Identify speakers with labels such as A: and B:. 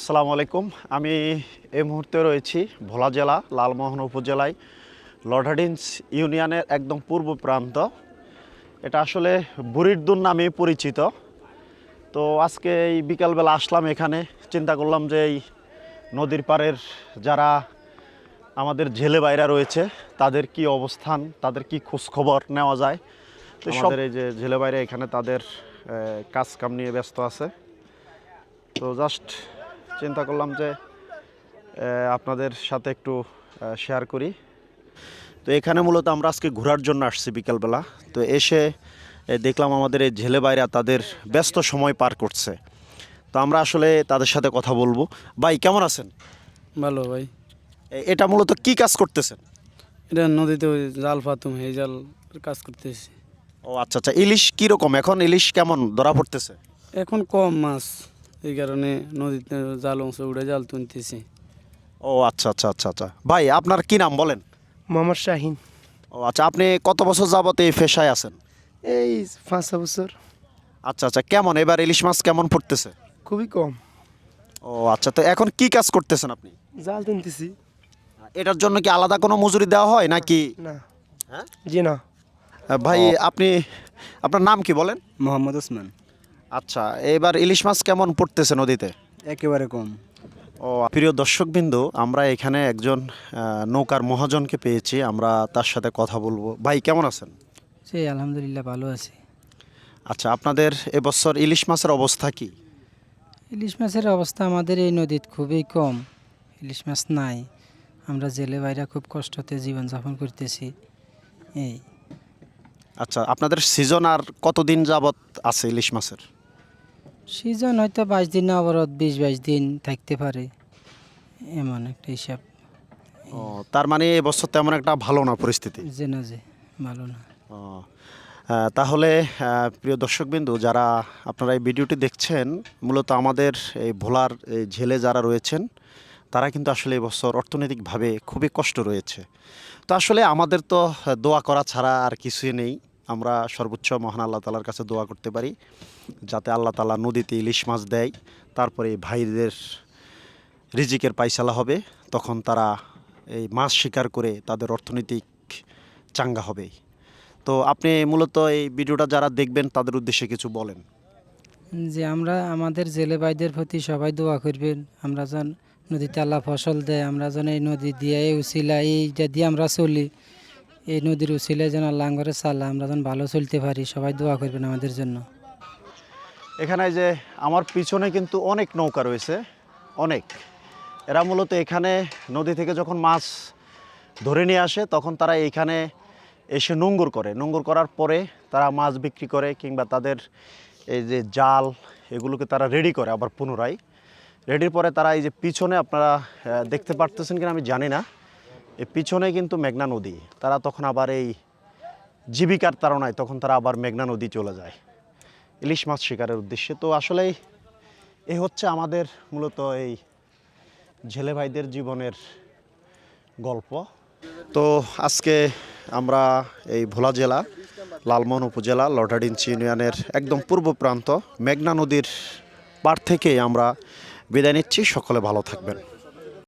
A: আসসালামু আলাইকুম। আমি এই মুহূর্তে রয়েছি ভোলা জেলা লালমোহন উপজেলায় লর্ডাডিন্স ইউনিয়নের একদম পূর্ব প্রান্ত। এটা আসলে বুড়িরদুন নামে পরিচিত। তো আজকে এই বিকালবেলা আসলাম এখানে চিন্তা করলাম যে এই নদীর পাড়ের যারা আমাদের জেলে বাইরা রয়েছে তাদের কি অবস্থান তাদের কি খোঁজখবর নেওয়া যায়? তো আমাদের এই যে জেলে বাইরে এখানে তাদের কাজ কাম নিয়ে ব্যস্ত আছে। তো জাস্ট চিন্তা করলাম যে আপনাদের সাথে একটু শেয়ার করি। তো এখানে মূলত আমরা আজকে ঘোরার জন্য আসছি বিকালবেলা। তো এসে দেখলাম আমাদের এই ঝেলে বাইরা তাদের ব্যস্ত সময় পার করছে। তো আমরা আসলে তাদের সাথে কথা বলব। ভাই কেমন আছেন?
B: ভালো ভাই।
A: এটা মূলত কি কাজ করতেছেন?
B: এটা নদীতে ওই জাল ফাতুম এই জাল কাজ করতেছি।
A: ও আচ্ছা আচ্ছা ইলিশ কীরকম? এখন ইলিশ কেমন ধরা পড়তেছে?
B: এখন কম মাছ। এই কারণে নদীতে জাল অংশ উড়ে জাল তুলতেছি।
A: ও আচ্ছা আচ্ছা আচ্ছা আচ্ছা। ভাই আপনার কি নাম বলেন?
C: মোহাম্মদ শাহিন।
A: ও আচ্ছা আপনি কত বছর যাবত এই পেশায় আছেন?
C: এই পাঁচ ছ বছর।
A: আচ্ছা আচ্ছা কেমন? এবার ইলিশ মাছ কেমন পড়তেছে?
C: খুবই কম।
A: ও আচ্ছা তো এখন কি কাজ করতেছেন আপনি?
C: জাল তুলতেছি।
A: এটার জন্য কি আলাদা কোনো মজুরি দেওয়া হয় নাকি?
C: না।
A: হ্যাঁ?
C: জি না।
A: ভাই আপনি আপনার নাম কি বলেন?
D: মোহাম্মদ ওসমান।
A: আচ্ছা এবার ইলিশ মাছ কেমন পড়তেছে নদীতে?
D: একেবারে কম।
A: ও প্রিয় দর্শকবিন্দু আমরা এখানে একজন নৌকার মহাজনকে পেয়েছি আমরা তার সাথে কথা বলব। ভাই কেমন আছেন?
E: সেই আলহামদুলিল্লাহ ভালো আছি।
A: আচ্ছা আপনাদের এবছর ইলিশ মাছের অবস্থা কি?
E: ইলিশ মাছের অবস্থা আমাদের এই নদীত খুবই কম। ইলিশ মাছ নাই। আমরা জেলে বাইরে খুব কষ্টতে জীবনযাপন করতেছি। এই।
A: আচ্ছা আপনাদের সিজন আর কতদিন যাবত আছে ইলিশ মাছের?
E: সিজন হয়তো বাইশ দিন অবরোধ বিশ বাইশ দিন থাকতে পারে। এমন একটা হিসাব।
A: ও তার মানে এবছর তেমন একটা ভালো না পরিস্থিতি?
E: যে না যে ভালো না।
A: ও, তাহলে প্রিয় দর্শকবিন্দু যারা আপনারা এই ভিডিওটি দেখছেন মূলত আমাদের এই ভোলার এই ঝেলে যারা রয়েছেন তারা কিন্তু আসলে এবছর অর্থনৈতিকভাবে খুবই কষ্ট রয়েছে। তো আসলে আমাদের তো দোয়া করা ছাড়া আর কিছুই নেই। আমরা সর্বোচ্চ মহান আল্লাহ তালার কাছে দোয়া করতে পারি, যাতে আল্লাহ তালা নদীতে ইলিশ মাছ দেয়, তারপরে ভাইদের রিজিকের পাইসালা হবে, তখন তারা এই মাছ শিকার করে তাদের অর্থনৈতিক চাঙ্গা হবে। তো আপনি মূলত এই ভিডিওটা যারা দেখবেন, তাদের উদ্দেশ্যে কিছু বলেন।
E: যে আমরা আমাদের জেলে ভাইদের প্রতি সবাই দোয়া করবেন, আমরা যেন নদীতে আল্লাহ ফসল দেয়, আমরা যেন এই নদী দিয়ে এই উচিলা এইটা দিয়ে আমরা চলি। এই নদীর উচিলায় যেন আল্লাহ করে চালা আমরা যেন ভালো চলতে পারি, সবাই দোয়া করবেন আমাদের জন্য।
A: এখানে যে আমার পিছনে কিন্তু অনেক নৌকা রয়েছে, অনেক। এরা মূলত এখানে নদী থেকে যখন মাছ ধরে নিয়ে আসে, তখন তারা এইখানে এসে নোঙ্গর করে। নোঙ্গর করার পরে তারা মাছ বিক্রি করে কিংবা তাদের এই যে জাল, এগুলোকে তারা রেডি করে আবার পুনরায়। রেডির পরে তারা এই যে পিছনে আপনারা দেখতে পারতেছেন কিনা আমি জানি না। এই পিছনে কিন্তু মেঘনা নদী। তারা তখন আবার এই জীবিকার তাড়নায় তখন তারা আবার মেঘনা নদী চলে যায়। ইলিশ মাছ শিকারের উদ্দেশ্যে। তো আসলেই এ হচ্ছে আমাদের মূলত এই ঝেলে ভাইদের জীবনের গল্প। তো আজকে আমরা এই ভোলা জেলা, লালমোহন উপজেলা লটাডিঞ্চি ইউনিয়নের একদম পূর্ব প্রান্ত, মেঘনা নদীর পার থেকেই আমরা বিদায় নিচ্ছি। সকলে ভালো থাকবেন।